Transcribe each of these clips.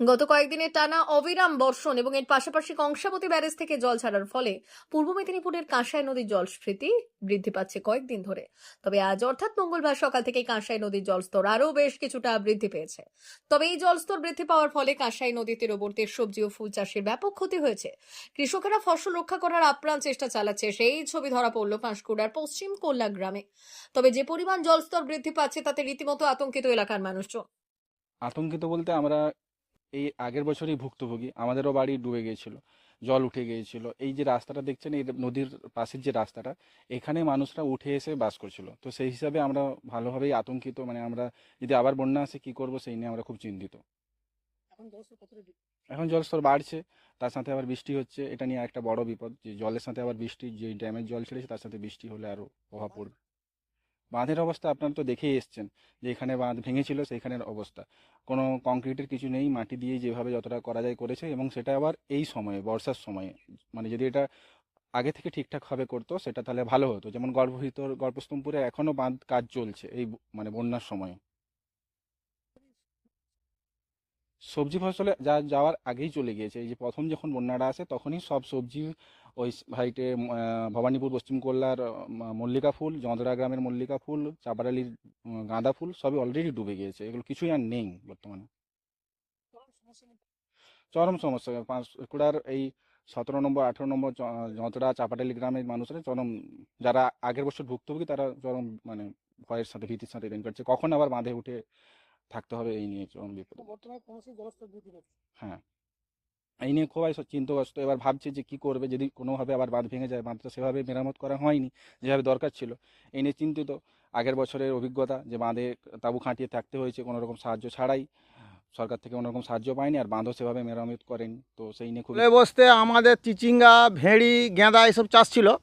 গত কয়েকদিনের টানা অবিরাম বর্ষণ এবং এর পাশাপাশি কংসাবতী ব্যারেজ থেকে জল ছাড়ার ফলে পূর্ব মেদিনীপুরের কাঁসাই নদীর জলস্ফীতি বৃদ্ধি পাচ্ছে কয়েকদিন ধরে। তবে আজ অর্থাৎ মঙ্গলবার সকাল থেকে কাঁসাই নদীর জলস্তর আরও বেশ কিছুটা বৃদ্ধি পেয়েছে। তবে এই জলস্তর বৃদ্ধি পাওয়ার ফলে কাঁসাই নদী তীরবর্তী সবজি ও ফুল চাষের ব্যাপক ক্ষতি হয়েছে। কৃষকেরা ফসল রক্ষা করার আপ্রাণ চেষ্টা চালাচ্ছে সেই ছবি ধরা পড়ল পাঁশকুড়ার পশ্চিম কোল্লা গ্রামে। তবে যে পরিমাণ জলস্তর বৃদ্ধি পাচ্ছে তাতে রীতিমতো আতঙ্কিত এলাকার মানুষজন। আতঙ্কিত বলতে আমরা এই আগের বছরই ভুক্তভোগী। আমাদেরও বাড়ি ডুবে গিয়েছিল জল উঠে গিয়েছিল। এই যে রাস্তাটা দেখছেন এই নদীর পাশের যে রাস্তাটা এখানে মানুষরা উঠে এসে বাস করছিল। তো সেই হিসাবে আমরা ভালোভাবেই আতঙ্কিত মানে আমরা যদি আবার বন্যা আসে কি করব সেই নিয়ে আমরা খুব চিন্তিত। এখন জলস্তর বাড়ছে তার সাথে আবার বৃষ্টি হচ্ছে। এটা নিয়ে একটা বড় বিপদ যে জলের সাথে আবার বৃষ্টি যে ড্যামের জল ছেড়েছে তার সাথে বৃষ্টি হলে আরও প্রভাব পড়বে। বাঁধের অবস্থা আপনারা তো দেখেই এসছেন যে এখানে বাঁধ ভেঙেছিল সেইখানের অবস্থা। কোনো কংক্রিটের কিছু নেই, মাটি দিয়ে যেভাবে যতটা করা যায় করেছে এবং সেটা আবার এই সময়ে, বর্ষার সময়ে। মানে যদি এটা আগে থেকে ঠিকঠাকভাবে করতো, সেটা তাহলে ভালো হতো। যেমন গর্ভভিতর গল্পস্তম্পুরে এখনও বাঁধ কাজ চলছে এই মানে বন্যার সময়ে। সবজি ফসলে যা যাওয়ার আগেই চলে গিয়েছে। এই যে প্রথম যখন বন্যাটা আসে, তখনই সব সবজি ওই সাইটে ভবানীপুর, পশ্চিম কল্যার মল্লিকা ফুল জঁদরা গ্রামের মল্লিকা ফুল চাপারালির গাঁদা ফুল সবই অলরেডি ডুবে গিয়েছে। এগুলো কিছুই আর নেই বর্তমানে। চরম সমস্যা। পাঁশকুড়ার এই সতেরো নম্বর, আঠেরো নম্বর যতটা চাপাটালি গ্রামের মানুষরা চরম, যারা আগের বছর ভুক্তভোগী তারা চরম মানে ভয়ের সাথে, ভীতির সাথে দিন কাটছে কখন আবার বাঁধে উঠে থাকতে হবে এই নিয়ে চরম বিপদ। হ্যাঁ। এই নিয়ে খুবই চিন্তাগ্রস্ত। এবার ভাবছে যে কি করবে যদি কোনোভাবে আবার বাঁধ ভেঙে যায় বাঁধটা সেভাবে মেরামত করা হয়নি যেভাবে দরকার ছিল। এই নিয়ে চিন্তিত। আগের বছরের অভিজ্ঞতা যে বাঁধে তাঁবু খাটিয়ে থাকতে হয়েছে কোনো রকম সাহায্য ছাড়াই। সরকার থেকে কোনো রকম সাহায্য পায়নি আর বাঁধও সেভাবে মেরামত করেনি। তো সেই নিয়ে খুব বসতে আমাদের চিচিঙ্গা ভেড়ি গেঁদা এসব চাষ ছিল।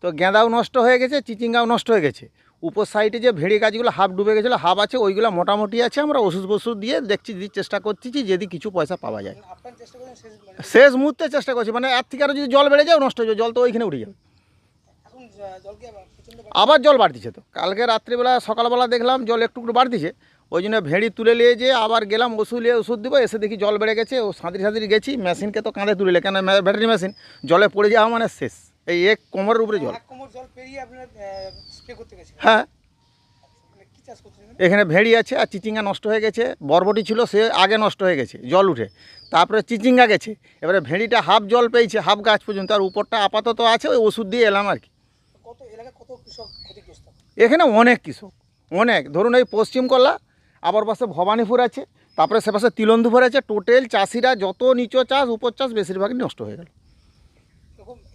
তো গেঁদাও নষ্ট হয়ে গেছে চিচিঙ্গাও নষ্ট হয়ে গেছে। উপর সাইডে যে ভেড়ি গাছগুলো হাফ ডুবে গেছিল হাফ আছে, ওইগুলো মোটামুটি আছে, আমরা ওষুধ ফষুধ দিয়ে দেখছি দিতে চেষ্টা করতেছি যদি কিছু পয়সা পাওয়া যায়। শেষ মুহূর্তে চেষ্টা করছি মানে এর থেকে আরও যদি জল বেড়ে যায় নষ্ট হয়ে যাবে, জল তো ওইখানে উঠে যাবে। আবার জল বাড়তিছে তো। কালকে রাত্রিবেলা, সকালবেলা দেখলাম জল একটু একটু বাড়তিছে, ওই জন্য ভেড়ি তুলে নিয়ে যে আবার গেলাম, ওষুধ নিয়ে ওষুধ দিব, এসে দেখি জল বেড়ে গেছে, ও সাঁতরি সাঁতরি গেছি মেশিনকে তো কাঁধে তুলে কেন ব্যাটারি মেশিন জলে পড়ে যাওয়া মানে শেষ। এই এক কোমরের উপরে জল। কোমর জল পেরিয়ে আপনারা স্প্রে করতে গেছেন হ্যাঁ। মানে এখানে ভেড়ি আছে আর চিচিঙ্গা নষ্ট হয়ে গেছে বরবটি ছিল সে আগে নষ্ট হয়ে গেছে জল উঠে। তারপরে চিচিঙ্গা গেছে এবারে ভেড়িটা হাফ জল পেয়েছে হাফ গাছ পর্যন্ত আর উপরটা আপাতত আছে ওই ওষুধ দিয়ে এলাম আর কি। কত কৃষক এখানে অনেক কৃষক অনেক। ধরুন এই পশ্চিম কল্লা আবার পাশে ভবানীপুর আছে তারপরে সে পাশে তিলন্দুপুর আছে টোটাল চাষিরা যত নিচু চাষ উপর চাষ বেশিরভাগই নষ্ট হয়ে গেল।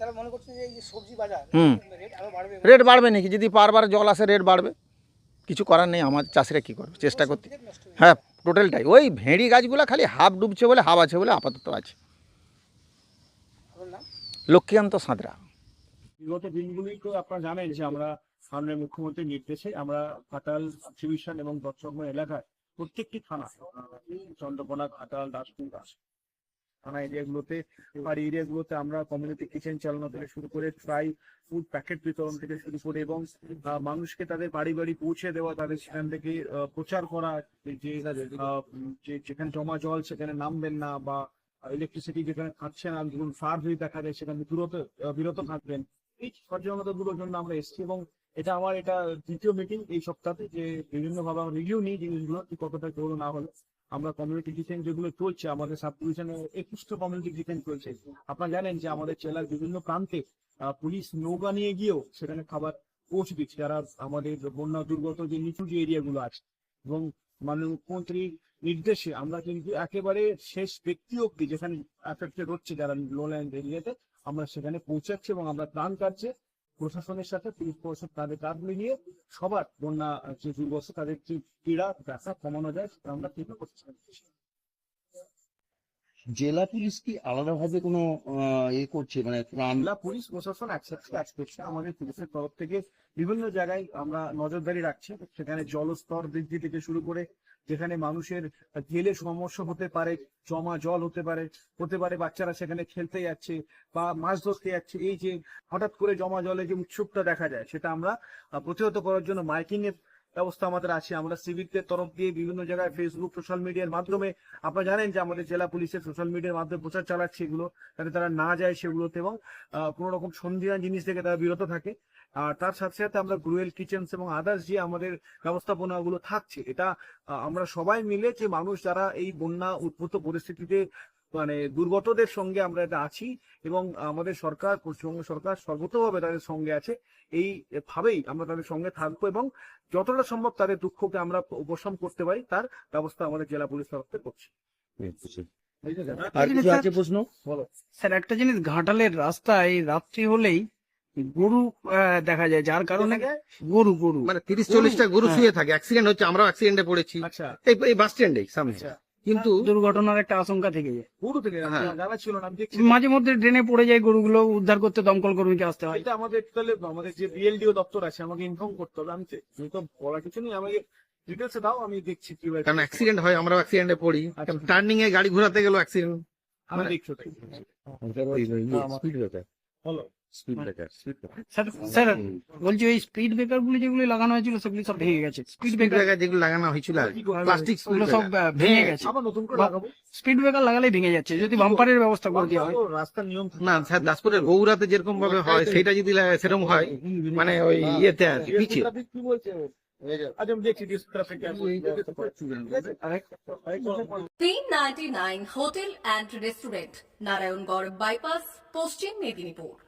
তারা মনে করছে যে এই যে সবজি বাজার হুম। রেট আরও বাড়বে। রেট বাড়বে নাকি? যদি বারবার জল আসে রেট বাড়বে। কিছু করার নেই আমার চাষিরা কী করবে? চেষ্টা করতে হয়ে টোটালটাই ওই ভেড়ি গাছগুলো খালি হাফ ডুবছে বলে হাফ আছে বলে আপাতত আছে। লক্ষ্মীকান্ত সাঁতরা। বিগত দিনগুলি তো আপনারা জানেন যে আমরা মাননীয় মুখ্যমন্ত্রীর নির্দেশে আমরা ডিভিশন এবং দর্শকময় এলাকায় প্রত্যেকটি থানা চন্দ্রকোনা ঘাটাল দাসপুর দাস থানা এরিয়াগুলোতে পাহাড়ি এরিয়াগুলোতে আমরা কমিউনিটি কিচেন চালানো থেকে শুরু করে ট্রাই ফুড প্যাকেট বিতরণ থেকে শুরু করে এবং মানুষকে তাদের বাড়ি বাড়ি পৌঁছে দেওয়া তাদের সেখান থেকে প্রচার করা যে যেখানে জমা জল সেখানে নামবেন না বা ইলেকট্রিসিটি যেখানে থাকছে না ধরুন ফার যদি দেখা যায় সেখানে বিরত বিরত থাকবেন। এই সচেতনতা সচেতনতাগুলোর জন্য আমরা এসেছি এবং এটা আমার এটা দ্বিতীয় মিটিং এই সপ্তাহে যে বিভিন্ন ভাবে আমরা রিভিউ নিই জিনিসগুলো কতটা হলো না হলো। আমরা কমিউনিটি কিচেন যেগুলো চলছে, আমাদের সাব ডিভিশনে একুশটা কমিউনিটি কিচেন চলছে। আপনারা জানেন যে আমাদের জেলার বিভিন্ন প্রান্তে পুলিশ নৌকা নিয়ে গিয়েও সেখানে খাবার পৌঁছে দিচ্ছে। যারা আমাদের বন্যা দুর্গত যে নিচু যে এরিয়াগুলো আছে, এবং মাননীয় মুখ্যমন্ত্রীর নির্দেশে আমরা কিন্তু একেবারে শেষ ব্যক্তি অব্দি যেখানে অ্যাফেক্টেড হচ্ছে যারা লোল্যান্ড এরিয়াতে আমরা সেখানে পৌঁছাচ্ছি এবং আমরা ত্রাণ কাটছে। প্রশাসনের সাথে পুলিশ প্রশাসন তাদের কাজগুলি নিয়ে সবার বন্যা, যে দুর্গত তাদের যে পীড়া, ব্যথা কমানো যায়, সেটা আমরা চেষ্টা করছি জেলা পুলিশ কি আলাদাভাবে কোনো এ করছে? মানে জেলা পুলিশ প্রশাসন একসাথে কাজ করছে। আমাদের পুলিশের তরফ থেকে বিভিন্ন জায়গায় আমরা নজরদারি রাখছি। সেখানে জলস্তর বৃদ্ধি থেকে শুরু করে যেখানে মানুষের জেলে সমস্যা হতে পারে, জমা জল হতে পারে হতে পারে বাচ্চারা সেখানে খেলতে যাচ্ছে বা মাছ ধরতে যাচ্ছে। এই যে হঠাৎ করে জমা জলে যে উৎসবটা দেখা যায়, সেটা আমরা প্রতিহত করার জন্য মাইকিং এর ব্যবস্থা আমাদের আছে। আমরা সিভিকদের তরফ দিয়ে বিভিন্ন জায়গায় ফেসবুক সোশ্যাল মিডিয়ার মাধ্যমে আপনারা জানেন যে আমাদের জেলা পুলিশের সোশ্যাল মিডিয়ার মাধ্যমে প্রচার চালাচ্ছে এগুলো, যাতে তারা না যায় সেগুলোতে এবং কোনো রকম সন্ধিহান জিনিস থেকে তারা বিরত থাকে। আর তার সাথে সাথে আমরা গ্রুয়েল কিচেন্স এবং আদার্স যে আমাদের ব্যবস্থাপনাগুলো থাকছে, এটা আমরা সবাই মিলে যে মানুষ যারা এই বন্যা উদ্ভূত পরিস্থিতিতে মানে দুর্গতদের সঙ্গে আমরা এটা আছি এবং আমাদের সরকার পশ্চিমবঙ্গ সরকার সর্বতভাবে তাদের সঙ্গে আছে। এই ভাবেই আমরা তাদের সঙ্গে থাকব এবং যতটা সম্ভব তাদের দুঃখকে আমরা উপশম করতে পারি তার ব্যবস্থা আমাদের জেলা পুলিশ তরফ থেকে করছি। আর কিছু আছে প্রশ্ন? স্যার একটা জিনিস ঘাটালের রাস্তায় রাত্রি হলেই গরু আহ, দেখা যায় যার কারণে গরু গরু। মানে তিরিশ চল্লিশটা গরু হ্যাঁ। শুয়ে থাকে। অ্যাক্সিডেন্ট হচ্ছে আমরাও অ্যাক্সিডেন্টে পড়েছি। আচ্ছা। এই এই বাস স্ট্যান্ডে সামনে। আচ্ছা। কিন্তু দুর্ঘটনার একটা আশঙ্কা থেকে যায়। গরু থেকে হ্যাঁ। জানা ছিল না দেখছি। মাঝে মধ্যে ড্রেনে পড়ে যায় গরুগুলো উদ্ধার করতে দমকল কর্মীকে আসতে হয়। এটা আমাদের তাহলে আমাদের যে বিএলডিও দপ্তর আছে আমাকে ইনফর্ম করতে হবে। আমি তো- আমি তো বলার কিছু নেই। আমাকে ডিটেলস দাও আমি দেখছি কীভাবে কারণ অ্যাক্সিডেন্ট হয় আমরাও অ্যাক্সিডেন্টে পড়ি। আচ্ছা। টার্নিং এ গাড়ি ঘোরাতে গেল অ্যাক্সিডেন্ট আমি দেখছি ওটাই। স্যার বলছি ওই স্পিড ব্রেকারগুলো যেগুলো লাগানো হয়েছিল সেগুলি সব ভেঙে গেছে। স্পিড স্পিড ব্রেকার ব্রেকার যেগুলো লাগানো হয়েছিল প্লাস্টিক সব ভেঙে গেছে। আবার নতুন করে বা- লাগাবো? স্পিড ব্রেকার লাগালেই ভেঙে যাচ্ছে। যদি বাম্পারের ব্যবস্থা করে দেওয়া হয়। রাস্তার নিয়ম না স্যার দাসপুরের গৌরাতে যেরকম ভাবে হয় সেটা যদি সেরকম হয়। মানে ওই ইয়েতে আর কি, পিছিয়ে। আচ্ছা ninety nine hotel and restaurant Narayangarh bypass Paschim Medinipur.